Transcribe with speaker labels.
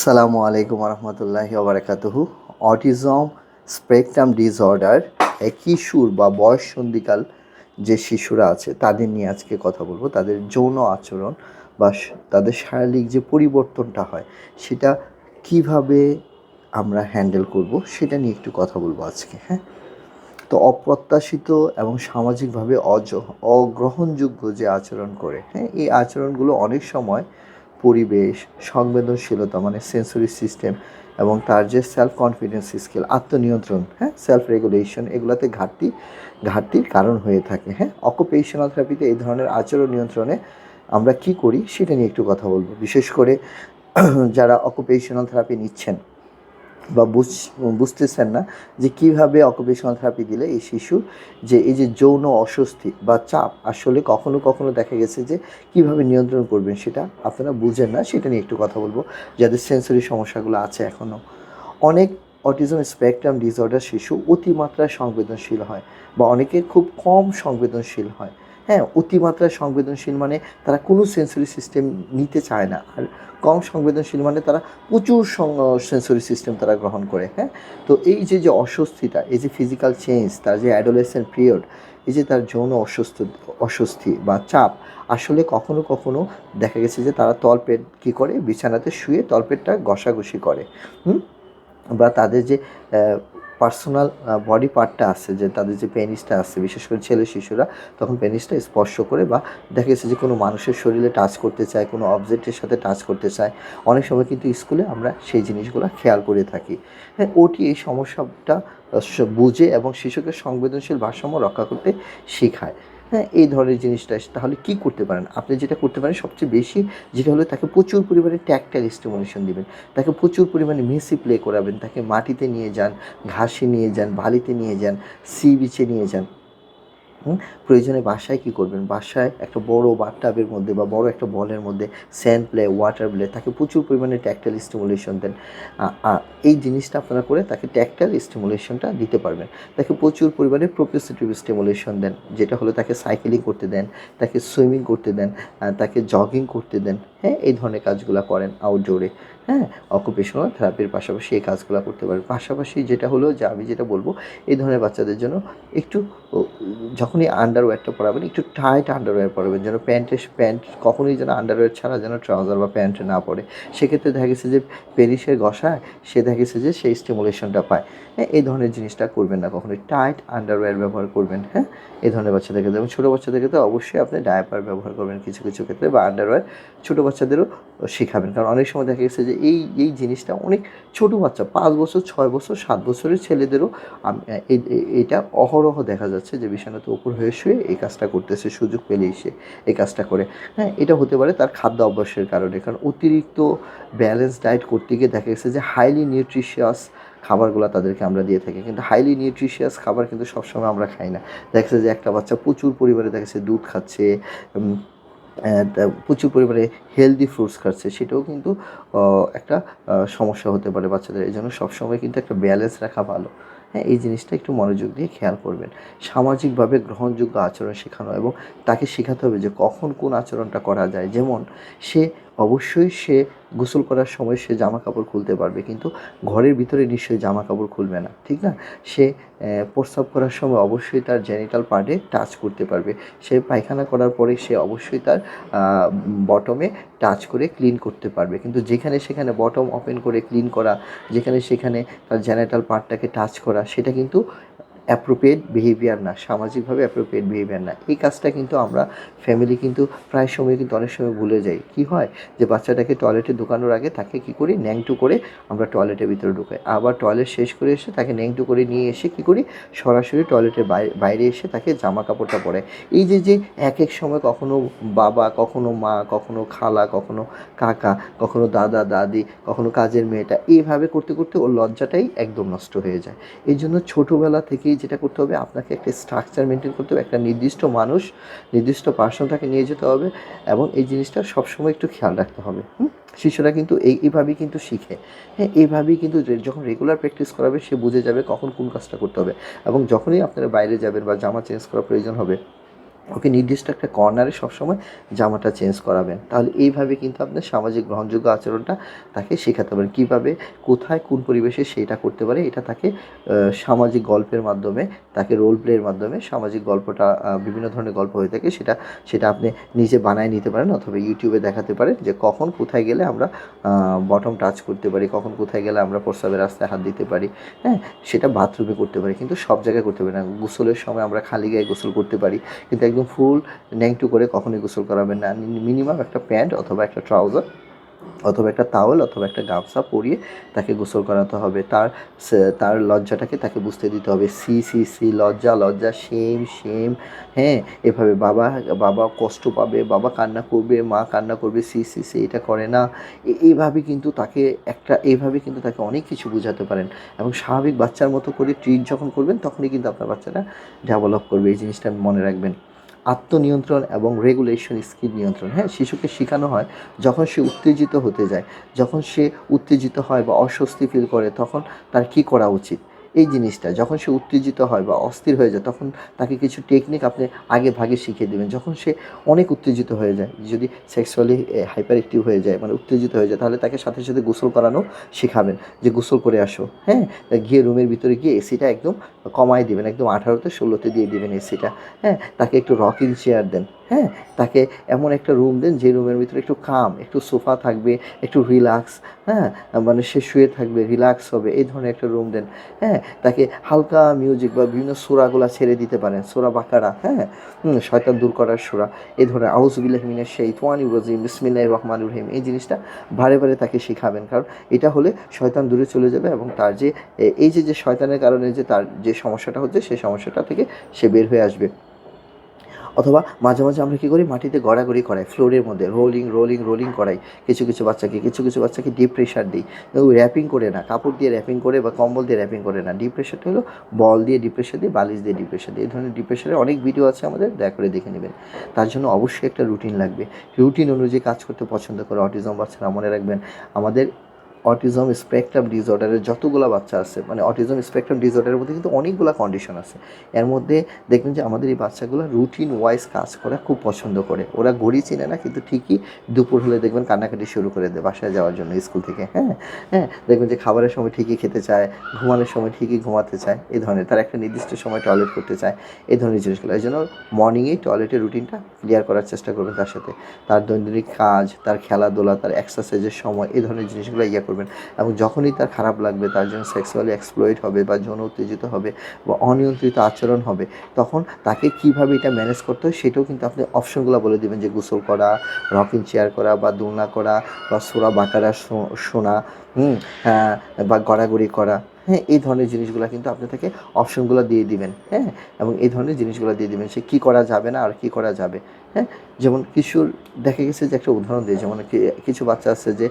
Speaker 1: সালামু আলাইকুম রহমতুল্লাহি ওবরাকাতুহু। অটিজম স্পেকট্রাম ডিসঅর্ডার কিশোর বা বয়স সন্ধিকাল যে শিশুরা আছে, তাদের নিয়ে আজকে কথা বলব। তাদের যৌন আচরণ বা তাদের শারীরিক যে পরিবর্তনটা হয়, সেটা কীভাবে আমরা হ্যান্ডেল করব, সেটা নিয়ে একটু কথা বলব আজকে হ্যাঁ? তো অপ্রত্যাশিত এবং সামাজিকভাবে অজ, অগ্রহণযোগ্য যে আচরণ করে হ্যাঁ এই আচরণগুলো অনেক সময় পরিবেশ, সংবেদনশীলতা মানে সেন্সরি সিস্টেম এবং তার যে সেলফ কনফিডেন্স স্কিল আত্মনিয়ন্ত্রণ হ্যাঁ সেলফ রেগুলেশন এগুলোতে ঘাটতি, ঘাটতির কারণ হয়ে থাকে হ্যাঁ। অকুপেশনাল থেরাপিতে এই ধরনের আচরণ নিয়ন্ত্রণে আমরা কি করি সেটা নিয়ে একটু কথা বলব। বিশেষ করে যারা অকুপেশনাল থেরাপি নিচ্ছেন বা বুঝ- বুঝতেছেন না যে কীভাবে অকুপেশনাল থেরাপি দিলে এই শিশু যে এই যে যৌন অস্বস্তি বা চাপ আসলে কখনো কখনো দেখা গেছে যে কীভাবে নিয়ন্ত্রণ করবেন সেটা আপনারা বুঝেন না, সেটা নিয়ে একটু কথা বলব। যাদের সেন্সরি সমস্যাগুলো আছে এখনও অনেক অটিজম স্পেকট্রাম ডিসঅর্ডার শিশু অতিমাত্রায় সংবেদনশীল হয় বা অনেকে খুব কম সংবেদনশীল হয়। হ্যাঁ অতিমাত্রায় সংবেদনশীল মানে তারা কোনো সেন্সরি সিস্টেম নিতে চায় না। আর কম সংবেদনশীল মানে তারা প্রচুর সেন্সরি সিস্টেম তারা গ্রহণ করে হ্যাঁ? তো এই যে যে অস্বস্তিটা, এই যে ফিজিক্যাল চেঞ্জ তার যে অ্যাডোলেসেন্ট পিরিয়ড এই যে তার যৌন অস্বস্ত অস্বস্তি বা চাপ, আসলে কখনো কখনো দেখা গেছে যে তারা তলপেট কী করে? বিছানাতে শুয়ে তলপেটটা ঘষাঘষি করে, হুম? বা তাদের যে পার্সোনাল বডি পার্টটা আছে, যে তাদের যে পেনিসটা আছে, বিশেষ করে ছেলে শিশুরা, তখন পেনিসটা স্পর্শ করে বা দেখা গেছে যে কোনো মানুষের শরীরে টাচ করতে চায়, কোনো অবজেক্টের সাথে টাচ করতে চায়। অনেক সময় কিন্তু স্কুলে আমরা সেই জিনিসগুলো খেয়াল করে থাকি। হ্যাঁ ওটি এই সমস্যাটা বুঝে এবং শিশুকে সংবেদনশীল ভারসাম্য রক্ষা করতে শেখায়। হ্যাঁ এই ধরনের জিনিসটা তাহলে কী করতে পারেন? আপনি যেটা করতে পারেন, সবচেয়ে বেশি যেটা হলো তাকে প্রচুর পরিমাণে ট্যাক্টাইল স্টিমুলেশন দিবেন। তাকে প্রচুর পরিমাণে মেসি প্লে করাবেন। তাকে মাটিতে নিয়ে যান, ঘাসে নিয়ে যান, বালিতে নিয়ে যান সি বিচে নিয়ে যান। প্রয়োজনে বাসায় কি করবেন? বাসায় একটা বড় বাথটাবের মধ্যে বা বড় একটা বলের মধ্যে স্যান্ড প্লে ওয়াটার প্লে তাকে প্রচুর পরিমাণে ট্যাক্টাইল স্টিমুলেশন দেন। এই জিনিসটা আপনারা করে তাকে ট্যাক্টাইল স্টিমুলেশনটা দিতে পারবেন। তাকে প্রচুর পরিমাণে প্রোপিওসিটিভ স্টিমুলেশন দেন, যেটা হলো তাকে সাইকেলিং করতে দেন, তাকে সুইমিং করতে দেন তাকে জগিং করতে দেন। হ্যাঁ এই ধরনের কাজগুলো করেন আউটডোরে হ্যাঁ অকুপেশনাল থেরাপির পাশাপাশি এই কাজগুলো করতে পারেন। পাশাপাশি যেটা হলো যে আমি যেটা বলব, এই ধরনের বাচ্চাদের জন্য একটু যখনই আন্ডারওয়্যারটা পরাবেন, একটু টাইট আন্ডারওয়্যার পরাবেন, যেন প্যান্টের প্যান্ট কখনোই যেন আন্ডারওয়্যার ছাড়া যেন ট্রাউজার বা প্যান্ট না পরে। সেক্ষেত্রে দেখা গেছে যে পেরিসের ঘষায় সে দেখা গেছে যে সেই স্টিমুলেশনটা পায়। হ্যাঁ এই ধরনের জিনিসটা করবেন না কখনোই। টাইট আন্ডারওয়্যার ব্যবহার করবেন হ্যাঁ? এই ধরনের বাচ্চাদেরকে এবং ছোটো বাচ্চাদেরকে তো অবশ্যই আপনি ডায়াপার ব্যবহার করবেন কিছু কিছু ক্ষেত্রে বা আন্ডারওয়্যার ছোটো বাচ্চাদেরও শেখাবেন। কারণ অনেক সময় দেখা গেছে যে এই এই জিনিসটা অনেক ছোটো বাচ্চা, পাঁচ বছর, ছয় বছর, সাত বছরের ছেলেদেরও এটা অহরহ দেখা যাচ্ছে যে বিছানাতে ওপর হয়ে শুয়ে এই কাজটা করতেছে, সুযোগ পেলে সে এই কাজটা করে। হ্যাঁ এটা হতে পারে তার খাদ্য অভ্যাসের কারণে, কারণ অতিরিক্ত ব্যালেন্স ডায়েট করতে গিয়ে দেখা গেছে যে হাইলি নিউট্রিশিয়াস খাবারগুলো তাদেরকে আমরা দিয়ে থাকি। কিন্তু হাইলি নিউট্রিশিয়াস খাবার কিন্তু সবসময় আমরা খাই না। দেখা যাচ্ছে যে একটা বাচ্চা প্রচুর পরিমাণে দেখা যাচ্ছে দুধ খাচ্ছে প্রচুর পরিমাণে হেলদি ফ্রুটস খাচ্ছে। সেটাও কিন্তু একটা সমস্যা হতে পারে বাচ্চাদের। এই জন্য সবসময় কিন্তু একটা ব্যালেন্স রাখা ভালো। হ্যাঁ এই জিনিসটা একটু মনোযোগ দিয়ে খেয়াল করবেন। সামাজিকভাবে গ্রহণযোগ্য আচরণ শেখানো এবং তাকে শেখাতে হবে যে কখন কোন আচরণটা করা যায়। যেমন সে অবশ্যই সে গোসল করার সময় সে জামা কাপড় খুলতে পারবে, কিন্তু ঘরের ভিতরে নিশ্চয়ই জামা কাপড় খুলবে না, ঠিক না? সে প্রস্রাব করার সময় অবশ্যই তার জেনিটাল পার্টে টাচ করতে পারবে। সে পায়খানা করার পরে সে অবশ্যই তার বটমে টাচ করে ক্লিন করতে পারবে, কিন্তু যেখানে সেখানে বটম ওপেন করে ক্লিন করা, যেখানে সেখানে তার জেনিটাল পার্টটাকে টাচ করা, সেটা কিন্তু অ্যাপ্রোপ্রিয়েট বিহেভিয়ার না, সামাজিকভাবে অ্যাপ্রোপ্রিয়েট বিহেভিয়ার না। এই কাজটা কিন্তু আমরা ফ্যামিলি কিন্তু প্রায় সময় কিন্তু অনেক সময় ভুলে যাই। কি হয়? যে বাচ্চাটাকে টয়লেটে ঢুকানোর আগে তাকে কি করি? ন্যাংটু করে আমরা টয়লেটের ভিতরে ঢুকাই। আবার টয়লেট শেষ করে এসে তাকে ন্যাংটু করে নিয়ে এসে কি করি? সরাসরি টয়লেটের বাইরে এসে তাকে জামা কাপড়টা পরে। এই যে যে এক এক সময় কখনো বাবা, কখনো মা, কখনো খালা, কখনো কাকা, কখনো দাদা, দাদি, কখনো কাজের মেয়েটা, এইভাবে করতে করতে ওর লজ্জাটাই একদম নষ্ট হয়ে যায়। এই জন্য ছোটোবেলা থেকেই যেটা করতে হবে, আপনাকে একটা স্ট্রাকচার মেনটেন করতে হবে, একটা নির্দিষ্ট মানুষ, নির্দিষ্ট পার্সন তাকে নিয়ে যেতে হবে এবং এই জিনিসটা সবসময় একটু খেয়াল রাখতে হবে হুম? শিশুরা কিন্তু এই এইভাবেই কিন্তু শিখে হ্যাঁ এইভাবেই কিন্তু যখন রেগুলার প্র্যাকটিস করাবে, সে বুঝে যাবে কখন কোন কাজটা করতে হবে এবং যখনই আপনারা বাইরে যাবেন বা জামা চেঞ্জ করার প্রয়োজন হবে ওকে নির্দিষ্ট একটা কর্নারে সবসময় জামাটা চেঞ্জ করাবেন। তাহলে এইভাবে কিন্তু আপনার সামাজিক গ্রহণযোগ্য আচরণটা তাকে শেখাতে পারেন। কীভাবে, কোথায়, কোন পরিবেশে সেইটা করতে পারে, এটা তাকে সামাজিক গল্পের মাধ্যমে, তাকে রোল প্লের মাধ্যমে সামাজিক গল্পটা বিভিন্ন ধরনের গল্প হয়ে থাকে, সেটা সেটা আপনি নিজে বানায় নিতে পারেন অথবা ইউটিউবে দেখাতে পারেন যে কখন কোথায় গেলে আমরা বটম টাচ করতে পারি, কখন কোথায় গেলে আমরা প্রস্রাবের রাস্তায় হাত দিতে পারি হ্যাঁ? সেটা বাথরুমে করতে পারি, কিন্তু সব জায়গায় করতে পারি না। গোসলের সময় আমরা খালি গায়ে গোসল করতে পারি, কিন্তু একদম ফুল ন্যাংটু করে কখনোই গোসল করাবেন না। মিনিমাম একটা প্যান্ট অথবা একটা ট্রাউজার অথবা একটা তাওয়েল অথবা একটা গামছা পরিয়ে তাকে গোসল করাতে হবে। তার তার লজ্জাটাকে তাকে বুঝতে দিতে হবে। সি সি সি, লজ্জা লজ্জা সেম সেম হ্যাঁ এভাবে বাবা বাবা কষ্ট পাবে, বাবা কান্না করবে, মা কান্না করবে, সি সি সি, এটা করে না। এইভাবে কিন্তু তাকে একটা, এইভাবে কিন্তু তাকে অনেক কিছু বোঝাতে পারেন। এবং স্বাভাবিক বাচ্চার মতো করে ট্রিট যখন করবেন, তখনই কিন্তু আপনার বাচ্চাটা ডেভেলপ করবে। এই জিনিসটা মনে রাখবেন। আত্মনিয়ন্ত্রণ এবং রেগুলেশন স্কিল নিয়ন্ত্রণ। হ্যাঁ শিশুকে শেখানো হয় যখন সে উত্তেজিত হতে যায়, যখন সে উত্তেজিত হয় বা অস্বস্তি ফিল করে, তখন তার কি করা উচিত? এই জিনিসটা, যখন সে উত্তেজিত হয় বা অস্থির হয়ে যায়, তখন তাকে কিছু টেকনিক আপনি আগে ভাগে শিখিয়ে দেবেন। যখন সে অনেক উত্তেজিত হয়ে যায়, যদি সেক্সুয়ালি হাইপার অ্যাক্টিভ হয়ে যায় মানে উত্তেজিত হয়ে যায়, তাহলে তাকে সাথে সাথে গোসল করানো শেখাবেন যে গোসল করে আসো হ্যাঁ? গিয়ে রুমের ভিতরে গিয়ে এসিটা একদম কমায় দিবেন, একদম আঠারোতে ষোলোতে দিয়ে দিবেন এসিটা হ্যাঁ? তাকে একটু রকিং চেয়ার দেন। হ্যাঁ তাকে এমন একটা রুম দেন যে রুমের ভিতরে একটু কাম একটু সোফা থাকবে, একটু রিল্যাক্স হ্যাঁ মানে সে শুয়ে থাকবে রিল্যাক্স হবে, এই ধরনের একটা রুম দেন। হ্যাঁ তাকে হালকা মিউজিক বা বিভিন্ন সোরাগুলা ছেড়ে দিতে পারেন, সোরা বাকারা হ্যাঁ শয়তান দূর করার সোরা, এই ধরনের আউজবিল্লাহ মিনের সেই তোয়ানি রাজিম বিসমিল্লাহ রহমান রহিম, এই জিনিসটা বারে বারে তাকে শেখাবেন। কারণ এটা হলে শয়তান দূরে চলে যাবে এবং তার যে এই যে যে শয়তানের কারণে যে তার যে সমস্যাটা হচ্ছে সেই সমস্যাটা থেকে সে বের হয়ে আসবে। অথবা মাঝে মাঝে আমরা কী করি? মাটিতে গড়াগড়ি করাই ফ্লোরের মধ্যে রোলিং রোলিং রোলিং করাই। কিছু কিছু বাচ্চাকে, কিছু কিছু বাচ্চাকে ডিপ প্রেশার দিই। র্যাপিং করে না, কাপড় দিয়ে র্যাপিং করে বা কম্বল দিয়ে র্যাপিং করে না। ডিপ প্রেশারটা হলো বল দিয়ে ডিপ প্রেশার দিয়ে বালিশ দিয়ে ডিপ প্রেশার দিয়ে এই ধরনের ডিপ প্রেশারের অনেক ভিডিও আছে আমাদের, দয়া করে দেখে নেবেন। তার জন্য অবশ্যই একটা রুটিন লাগবে। রুটিন অনুযায়ী কাজ করতে পছন্দ করে। অটিজম বাচ্চারা মনে রাখবেন, আমাদের অটিজম স্পেকট্রাম ডিসঅর্ডারের যতগুলো বাচ্চা আছে মানে অটিজম স্পেকট্রাম ডিসঅর্ডারের মধ্যে কিন্তু অনেকগুলো কন্ডিশন আছে। এর মধ্যে দেখবেন যে আমাদের এই বাচ্চাগুলো রুটিন ওয়াইজ কাজ করা খুব পছন্দ করে। ওরা ঘড়ি চিনে না, কিন্তু ঠিকই দুপুর হলে দেখবেন কান্নাকাটি শুরু করে দেয় বাসায় যাওয়ার জন্য, স্কুল থেকে হ্যাঁ? হ্যাঁ? দেখবেন যে খাবারের সময় ঠিকই খেতে চায়, ঘুমানোর সময় ঠিকই ঘুমাতে চায়, এই ধরনের। তার একটা নির্দিষ্ট সময় টয়লেট করতে চায়, এই ধরনের জিনিসগুলো। এই জন্য মর্নিংয়েই টয়লেটের রুটিনটা ক্লিয়ার করার চেষ্টা করবেন তার সাথে। তার দৈনন্দিন কাজ, তার খেলাধুলা, তার এক্সারসাইজের সময়, এই ধরনের জিনিসগুলো ইয়ে করবেন এবং যখনই তার খারাপ লাগবে তার জন্য সেক্সুয়ালি এক্সপ্লয়েড হবে বা যৌন উত্তেজিত হবে বা অনিয়ন্ত্রিত আচরণ হবে তখন তাকে কীভাবে এটা ম্যানেজ করতে হয় সেটাও কিন্তু আপনি অপশনগুলো বলে দেবেন যে গোসল করা রকিং চেয়ার করা বা দোলনা করা বা সোরা বাঁকারা শোনা হুম হ্যাঁ, বা গড়াগড়ি করা হ্যাঁ এই ধরনের জিনিসগুলো কিন্তু আপনি তাকে অপশনগুলো দিয়ে দিবেন হ্যাঁ এবং এই ধরনের জিনিসগুলো দিয়ে দিবেন সে কী করা যাবে না আর কী করা যাবে হ্যাঁ যেমন কিশোর দেখা গেছে যে একটা উদাহরণ দিয়ে যেমন কিছু বাচ্চা আছে যে